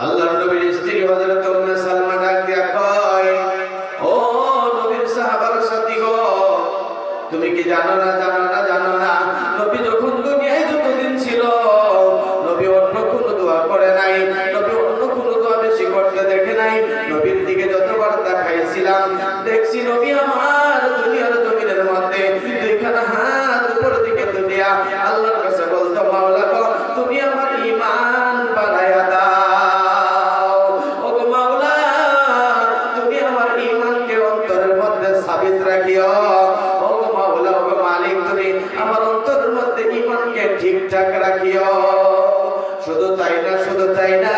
আল্লাহর নবীর স্ত্রী হযরত উম্মে সালমা ডাক দিয়া কয়, ও নবীর সাহাবার সাথীগণ, তুমি কি জানো না সাবিত রাখিও ও মাওলা ও মালিক তুমি, আমার অন্তরের মধ্যে ইমানকে ঠিকঠাক রাখিও। শুধু তাই না, শুধু তাই না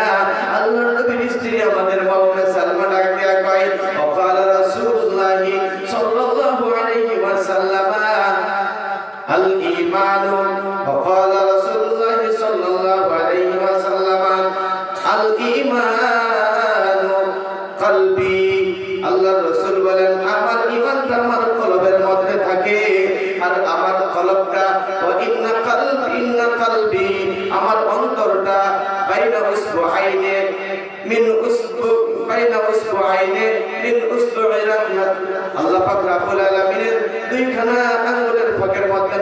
আমার আমার কলবটা ইন্না কলব, ইন্না কলবি, আমার অন্তরটা বাইনা উসবু আইনে মিন উসবু, বাইনা উসবু আইনে মিন উসবু রাহমাত আল্লাহ পাক রাব্বুল আলামিনের দুইখানা আঙ্গুলের ফকের মধ্যে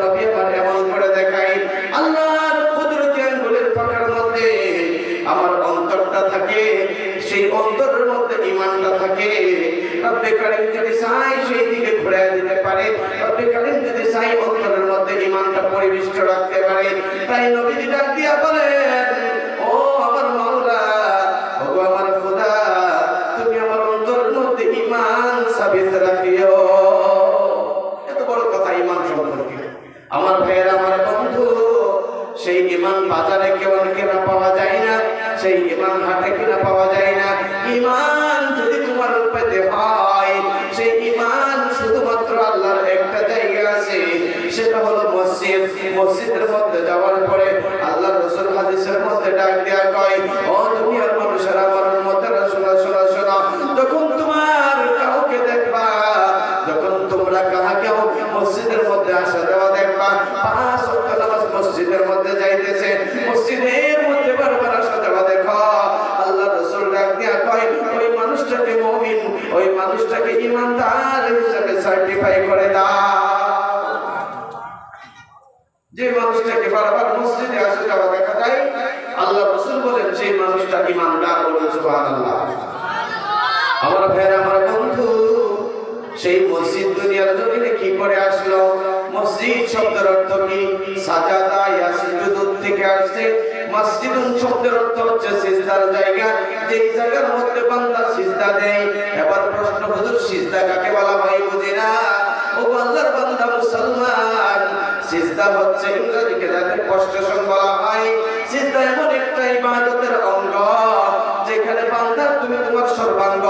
শব্দের অর্থ কি? সাজাদা ইয়া ইয়াসজুদু থেকে আসছে। মাসজিদুন শব্দের অর্থ হচ্ছে সিজদার জায়গা। যে জায়গার মধ্যে বান্দা সিজদা দেয়, এবার প্রশ্ন, হুজুর, সিজদা কাকে বলা হয়? বুঝিনা ও বান্দার বান্দা মুসলমান। সিজদা হচ্ছে ইংরেজিকে যাতে প্রস্টেশন বলা হয়, সিজদা এমন একটা ইবাদতের অঙ্গ, যেখানে বান্দা, তুমি তোমার সর্বাঙ্গ,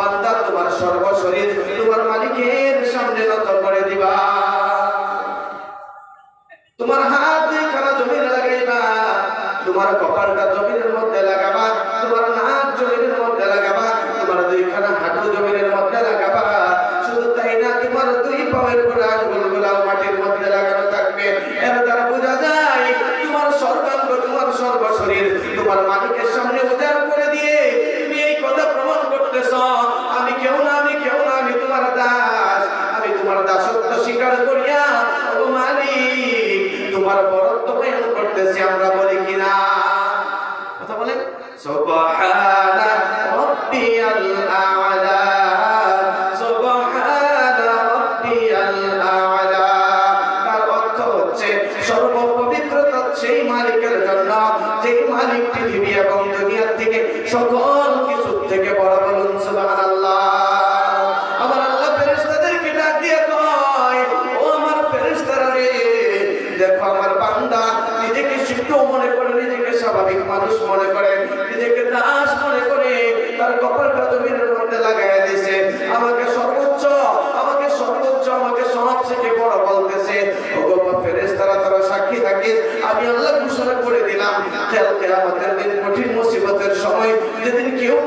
বান্দা তোমার সর্বশরীর, তোমার মালিকের সামনে নত করে দিবা। তোমার হাত দিয়ে খানা জমিনে লাগাইবা তোমার কপাল Ah.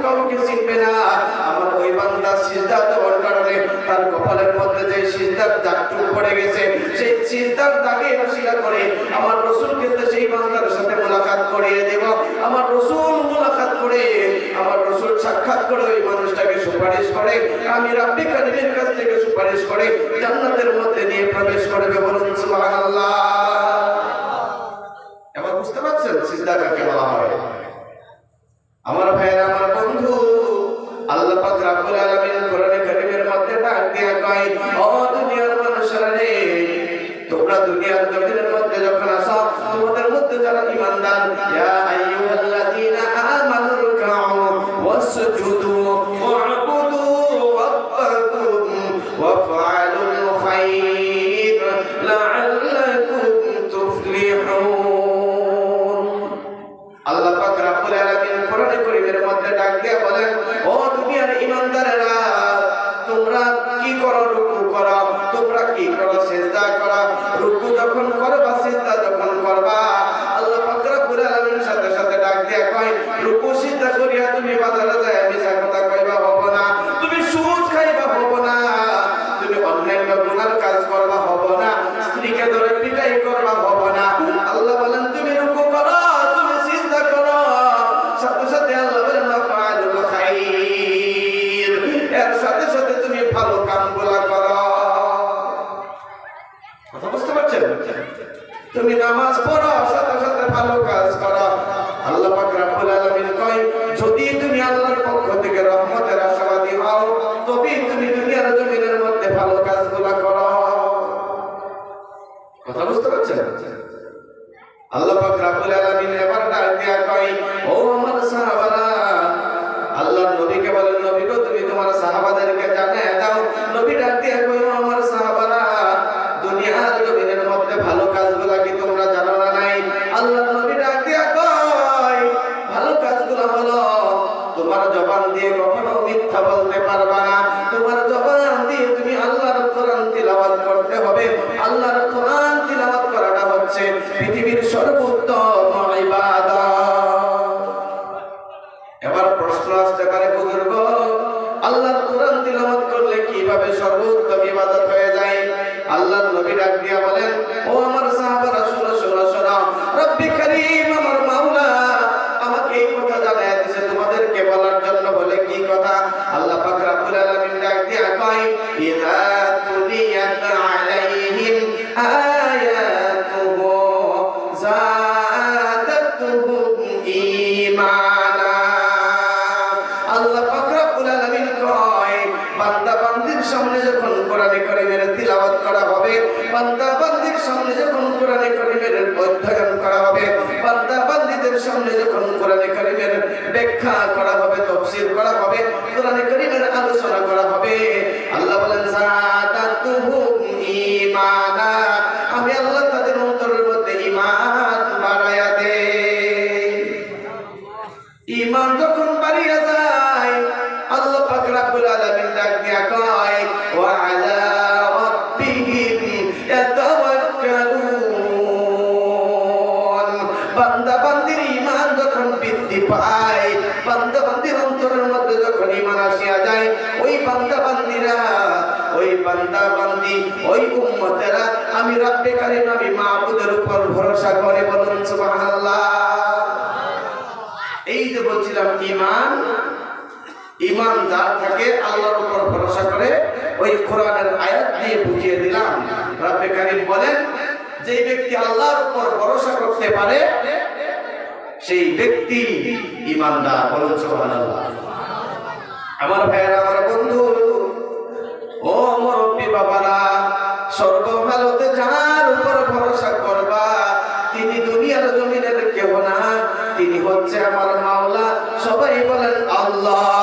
কাউকে চিনবে না। আমার ওই বান্দা সিজদা দেওয়ার কারণে তার কপালের মধ্যে যে সিজদার দাগটুক পড়ে গেছে, সেই সিজদার দাগে নসিলা করে, আমার রসুলকে সেই বান্দার সাথে মোলাকাত করিয়ে দেব। আমার রসুল মোলাকাত করে, আমার রসুল সাক্ষাৎ করে ওই মানুষটাকে সুপারিশ করে, আমি রাব্বি কারিমের কাছ থেকে সুপারিশ করে জান্নাতের মধ্যে নিয়ে প্রবেশ করে বলুন সুবহানাল্লাহ। এবার বুঝতে পারছেন সিজদা কাকে বলা হয় পাক রব্বুল আলামিন কোরআনে করিমের মধ্যে ডাক দিয়ে বলেন, ও দুনিয়ার ঈমানদারেরা, তোমরা কি করো? রুকু করো। তোমরা কি করো? সিজদা করো। রুকু যখন করবা সিজদা যখন করবা, আল্লাহ পাক রব্বুল আলামিন সাথে সাথে ডাক দিয়ে কয়, রুকু সিজদা করিয়া তুমি বাজারে এর সাথে সাথে তুমি ভালো কামগুলা করো। কথা বুঝতে পারছেন? তুমি নামাজ পড়ো সাথে সাথে ভালো কাজ করো আল্লাহ পাক রব্বুল আলামিন কয় যদি তুমি আল্লাহর পক্ষ থেকে রহমতের আশাবাদী হও তবে তুমি দুনিয়ার জমিনের মধ্যে ভালো কাজগুলা করো কথা বুঝতে পারছেন আল্লাহ পাক রব্বুল আলামিন এবার ডাক দিয়া কয় ও আমার সাহাবারা আল্লাহর নবীকে বলেন নবী গো তুমি তোমার সাহাবাদেরকে জানায় দাও নবী ডাক দিয়া কয় ও আমার সাহাবারা দুনিয়ার জমিনের মধ্যে ভালো হবে বান্দা বান্দি, ওই উম্মতেরা আমি রাব্বে কারিম, আমি মাহবুদের উপর ভরসা করে বলুন, সুবহানাল্লাহ। এই যে বলছিলাম ইমান ইমান যার থাকে আল্লাহর উপর ভরসা করে, ওই কোরআনের আয়াত দিয়ে বুঝিয়ে দিলাম। রব্বে কারীম বলেন, যে ব্যক্তি আল্লাহর উপর ভরসা করতে পারে, সেই ব্যক্তি ইমানদার বলুন, সুবহানাল্লাহ। আমার ভাইয়েরা, আমার বন্ধু, ও মুরব্বী বাবারা, সর্বভারতে যার উপর ভরসা করবা, তিনি দুনিয়ার জমিনের কেউ না, তিনি হচ্ছে আমার মাওলা, সবাই বলেন আল্লাহ।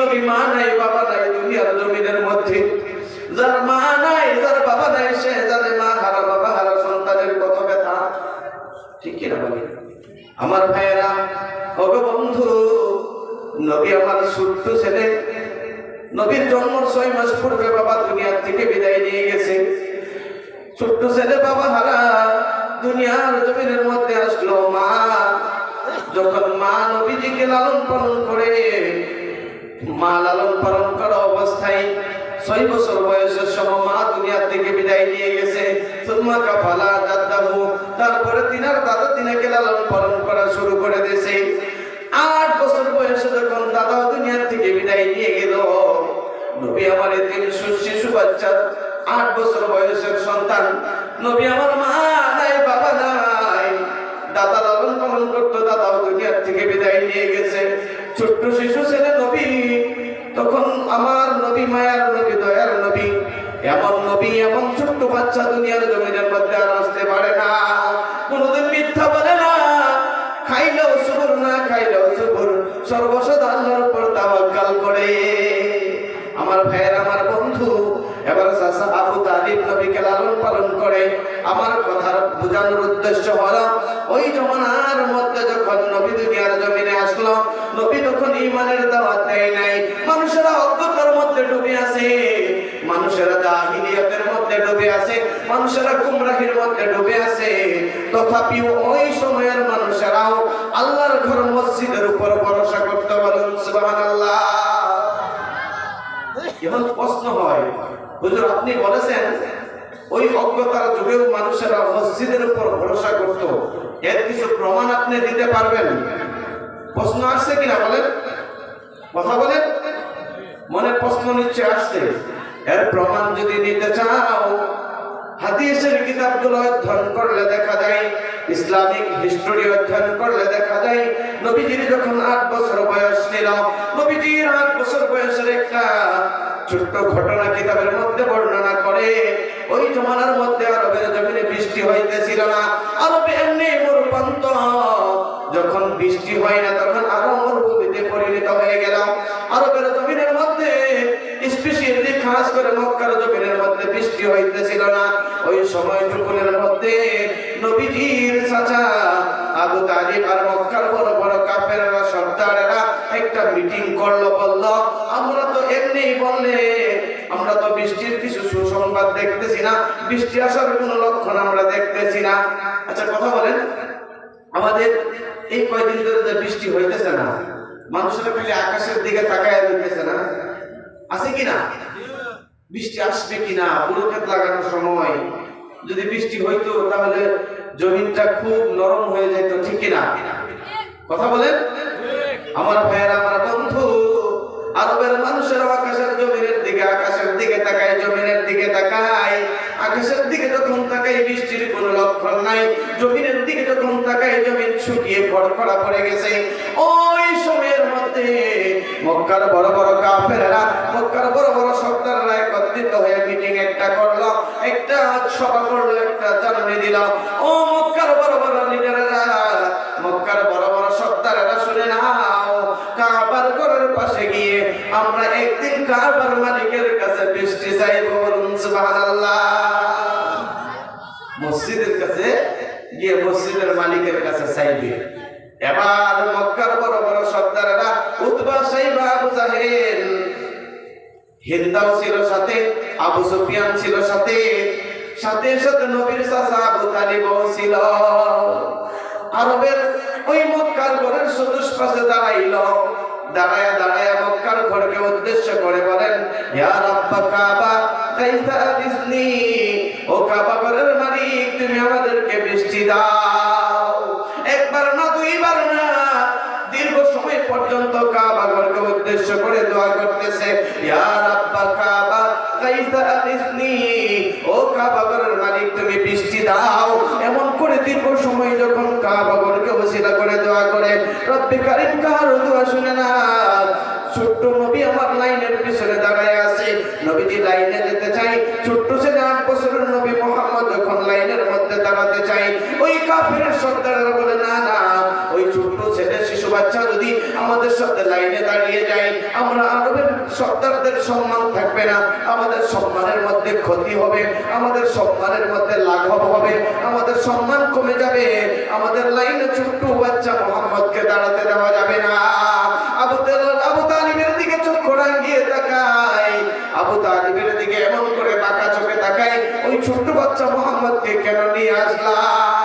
নবী আমার বাবা নাই, দুনিয়ার জমিনের মধ্যে যার মা নাই, যার বাবা নাই, সে জানে মা হারা বাবা হারা সন্তানের কত ব্যথা। ঠিক কিনা বলি? আমার ভাইয়েরা, ওগো বন্ধু, নবী আমার ছোট্ট ছেলে, নবীর জন্ম ছয় মাস পূর্বে বাবা দুনিয়ার থেকে বিদায় নিয়ে গেছে। ছোট্ট ছেলে বাবা হারা দুনিয়ার জমিনের মধ্যে আসলো মা। যখন মা নবীজিকে লালন পালন করে, মা লালন পালন করা অবস্থায় ছয় বছর বয়সের সময় মা দুনিয়া থেকে বিদায় নিয়ে গেছে। তারপরে তিনার দাদা তিনাকে লালন পালন করা শুরু করে দিয়েছে। আট বছর বয়সে যখন দাদা দুনিয়া থেকে বিদায় নিয়ে গেল, নবী আমার তিন শিশু বাচ্চা, আট বছর বয়সের সন্তান। নবী আমার মা নাই, বাবা নাই। দাদা লালন পালন করতো, দাদাও দুনিয়ার থেকে বিদায় নিয়ে গেছে। ছোট্ট শিশু ছেলে তখন আমার নবী, মায়ার নবী, দয়ার নবী, এমন নবী, এমন ছোট্ট বাচ্চা দুনিয়ার জমিনের মধ্যে আর আসতে পারে না। কোনোদিন মিথ্যা বলে না। খাইলেও সুবর না খাইলেও সুবর সর্বসদা আল্লাহর উপর তাওয়াক্কাল করে। আমার ভাইয়ের, আমার বন্ধু, এবার চাচা, আবু তালিব নবীকে লালন পালন করে। আমার কথার বোঝানোর উদ্দেশ্য হলো, ওই জমানার মধ্যে যখন নবী দুনিয়ার জমিনে আসলো, নবী তখন ইমানের দাওয়াত দেয় নাই। মানুষেরা অজ্ঞতার মধ্যে ডুবে আছে। মানুষেরা জাহিলিয়াতের মধ্যে ডুবে আছে। মানুষেরা গুমরাহির মধ্যে ডুবে আছে। তথাপি ওই সময়ের মানুষেরাও আল্লাহর ঘর মসজিদের উপর ভরসা করতে বলেন, সুবহানাল্লাহ। এখন প্রশ্ন হয় হুজুর, আপনি বলেছেন, ওই অজ্ঞতার যুগেও মানুষেরা মসজিদের উপর ভরসা করত। এর কিছু প্রমাণ আপনি দিতে পারবেন? প্রশ্ন আসছে কিনা বলেন? কথা বলেন? মনে প্রশ্ন নিশ্চয় আসছে। এর প্রমাণ যদি নিতে চাও, হাদিসের কিতাবগুলো অধ্যয়ন করলে দেখা যায়, ইসলামিক হিস্টোরি অধ্যয়ন করলে দেখা যায়, নবীজির যখন আট বছর বয়স ছিল, নবীজির আট বছর বয়সের একটা ছোট্ট ঘটনা কিতাবের মধ্যে বর্ণনা করে। ওই জমানার মধ্যে আরবের জমিনে বৃষ্টি হইতেছিল না। আরবে এমনি মরুপ্রান্ত। যখন বৃষ্টি হয় না, তখন আরও মরুভূমিতে পরিণত হয়ে গেল। আরবের জমিনের মধ্যে স্পেশালি খাস করে মক্কার জমিনের মধ্যে বৃষ্টি হইতেছিল না। ওই সময়টুকুনের মধ্যে নবীজির চাচা আবু তালিব আর মক্কার বড় বড় কাফেররা, সর্দারেরা একটা মিটিং করল, বলল, আমরা তো বললে আমরা তো বৃষ্টির কিছু সুসংবাদ দেখতেছি না। বৃষ্টি আসার কোনো লক্ষণ আমরা দেখতেছি না। আচ্ছা কথা বলেন। আমাদের এই কয়দিন ধরে যে বৃষ্টি হইতেছে না মানুষেরা খালি আকাশের দিকে তাকায় রইতেছে না। আছে কি না? বৃষ্টি আসবে কিনা পুরো ক্ষেত লাগানোর সময় যদি বৃষ্টি হইতো তাহলে জমিনটা খুব নরম হয়ে যেত ঠিক কিনা কথা বলেন? আমার ভাইয়ের আমার বন্ধু আরবের মানুষের আকাশের জমিনের দিকে, আকাশের দিকে তাকায়, জমিনের দিকে তাকায়। আকাশের দিকে যখন তাকায়, বৃষ্টির কোনো লক্ষণ নাই। জমিনের দিকে যখন তাকায়, জমিন শুকিয়ে খড়খড়া পড়ে গেছে। ওই সময়ের মধ্যে মক্কার বড় বড় কাফেররা, মক্কার বড় বড় সর্দাররা একত্রিত হয়ে মিটিং একটা করল। একটা সভা করল, একটা জানানি দিল। ও কাবার মালিকের কাছে বৃষ্টি চাইব বলুন, সুবহানাল্লাহ। মসজিদের কাছে গিয়ে মসজিদের মালিকের কাছে চাইবে। এবার মক্কার বড় বড় সর্দারেরা উতবা সাইবা আবু জাহেল, হিন্দাও ছিল সাথে, আবু সুফিয়ান ছিল সাথে সাথে সাথে নবীর চাচা আবু তালিবও ছিল। আরবের ওই মক্কার ঘরের চতুষ্পাশে দাঁড়াইল। দাঁড়ায়া দাঁড়ায়া মক্কার ঘরকে উদ্দেশ্য করে বলেন, ইয়া রাব্বা কাবা, কাইফা বিসনি ও কাবা ঘরের মালিক, তুমি আমাদেরকে বৃষ্টি দাও। একবার না, দুইবার না। দীর্ঘ সময় পর্যন্ত কাবা ঘরকে উদ্দেশ্য করে দোয়া করতেছে, ইয়া রাব্বা কাবা, কাইফা বিসনি ও কাবা ঘরের মালিক, তুমি বৃষ্টি দাও। এমন করে দীর্ঘ সময় যখন কাবা ঘরকে ওসিলা করে, দোয়া করে, রব্বে কারিম কারও দোয়া শুনে না। ছোট্ট নবী আমার লাইনের পিছনে দাঁড়ায় আছে। নবীজি লাইনে যেতে চাই ছোট্ট ছেলে আট বছরের নবী মোহাম্মদ যখন লাইনের মধ্যে দাঁড়াতে চাই ওই কাফের সর্দারেরা বলে, না না, ওই ছোট্ট ছেলে শিশু বাচ্চা যদি আমাদের সাথে লাইনে দাঁড়িয়ে যায়, আমরা আরবের সর্দারদের সম্মান সম্মানের মধ্যে ক্ষতি হবে, আমাদের সম্মানের মধ্যে লাঘব হবে, আমাদের সম্মান কমে যাবে, আমাদের লাইনে ছোট্ট বাচ্চা মোহাম্মদকে দাঁড়াতে দেওয়া যাবে না। আবু দিকে চক্ষু গিয়ে আবু দিকে এমন করে বাঁকা চোখে তাকাই ওই ছোট্ট বাচ্চা মোহাম্মদকে কেন নিয়ে আসলাম?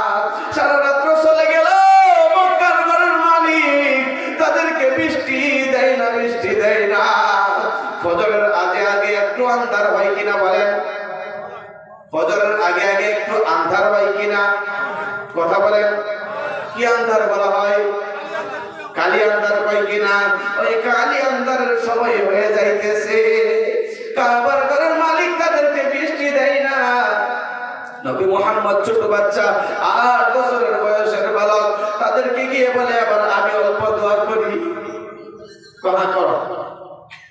কথা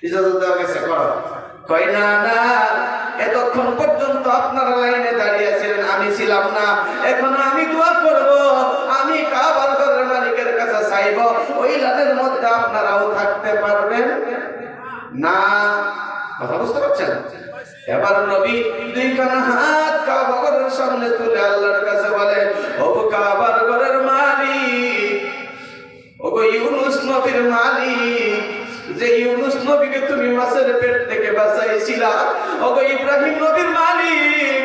ইজাজত দেওয়া গেছে কই না না, এতক্ষণ পর্যন্ত আপনারা লাইনে দাঁড়িয়ে ছিলেন, আমি ছিলাম না। এখন আমি দোয়া করব, আমি কাবার ঘরের মালিকের কাছে চাইব, ওই লাইনের মধ্যে আপনারাও থাকতে পারবেন। না, কথা বুঝতে পারছেন? এবার নবী দুইখানা হাত কাবা ঘরের সামনে তুলে আল্লাহর কাছে বলে ও কাবার ঘরের মালিক, ওগো ইউনুস নবীর মালিক যে ইউনুস নবীকে তুমি মাছের পেট থেকে বাঁচাইছিলা। ওগো ইব্রাহিম নবীর মালিক,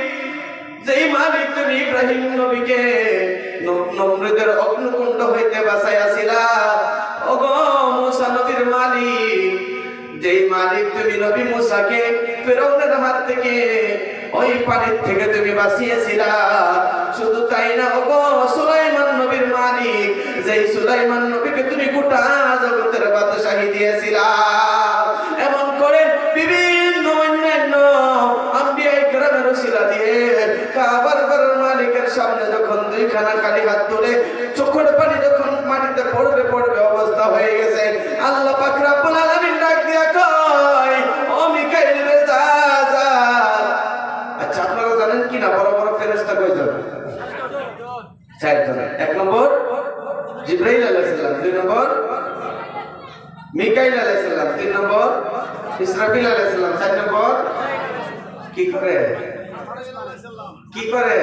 যেই মালিক তুমি ইব্রাহিম নবীকে নমরুদের অগ্নিকুণ্ড হইতে বাঁচাইয়াছিলা। ওগো মুসা নবীর মালিক, যেই মালিক তুমি নবী মুসাকে ফেরাউনের হাত থেকে ওই পানির থেকে তুমি বাঁচিয়েছিলা। শুধু তাই না, ওগো সুলাইমান নবীর মালিক যেই সুলাইমান নবীকে তুমি গোটা জগতের বাদশাহী দিয়েছিলা। এমন করে বিভিন্ন অন্যান্য আম্বিয়াই দিয়ে কাবার মালিকের সামনে যখন দুইখানা খালি হাত তুলে চোখের পানি যখন মাটিতে পড়বে পড়বে অবস্থা হয়ে গেছে। আল্লাহ পাক রাব্বুল মিকাইল আলাইহিস সালাম, তিন নম্বর, ইসরাফিল আলাইহিস সালাম, চার নম্বর, কি করে? কি করে?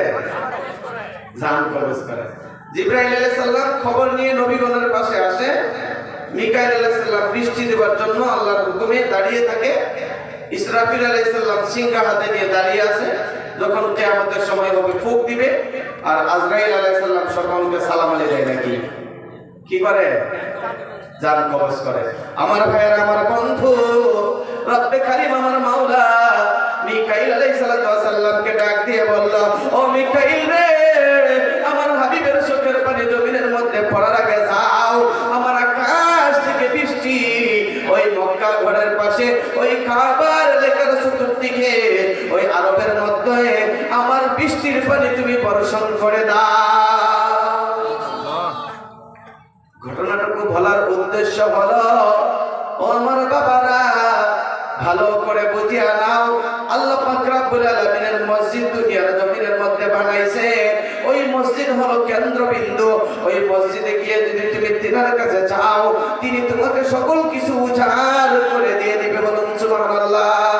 জান কবজ করে। জিব্রাইল আলাইহিস সালাম খবর নিয়ে নবীগণের পাশে আসে। মিকাইল আলাইহিস সালাম বৃষ্টি দেওয়ার জন্য আল্লাহর হুকুমে দাঁড়িয়ে থাকে। ইসরাফিল আলাইহিস সালাম সিংহা হাতে নিয়ে দাঁড়িয়ে আছে। যখন কিয়ামতের সময় হবে, ফুক দিবে। আর আজরাইল আলাইহিস সালাম সকলকে সালাম আলি দেয় নাকি? কি করে? জান কবজ করে। আমার ভাইয়ের, আমার বন্ধু, রব্বে কারিম আমার মাওলা, মিকাইল আলাইহিস সালাতু ওয়াস ডাক দিয়ে বলল, ও মিকাইল রে, আমার হাবিবের চোখের পানি জমিনের মধ্যে পড়ার আগে যাও। আমার আকাশ থেকে বৃষ্টি ওই মক্কা ঘরের পাশে, ওই কাবার লেখার চতুর্দিকে, ওই আরবের মধ্যে আমার বৃষ্টির পানি তুমি বর্ষণ করে দাও। ঘটনাটুকু বলার উদ্দেশ্য হলো আমার বাবারা, ভালো করে বুঝিয়া নাও। আল্লাহ পাক মসজিদ দুনিয়ার জমিনের মধ্যে বানাইছে। ওই মসজিদ হলো কেন্দ্রবিন্দু। ওই মসজিদে গিয়ে যদি তুমি তিনার কাছে চাও, তিনি তোমাকে সকল কিছু উজাড় করে দিয়ে দিবে বলুন সুবহানাল্লাহ।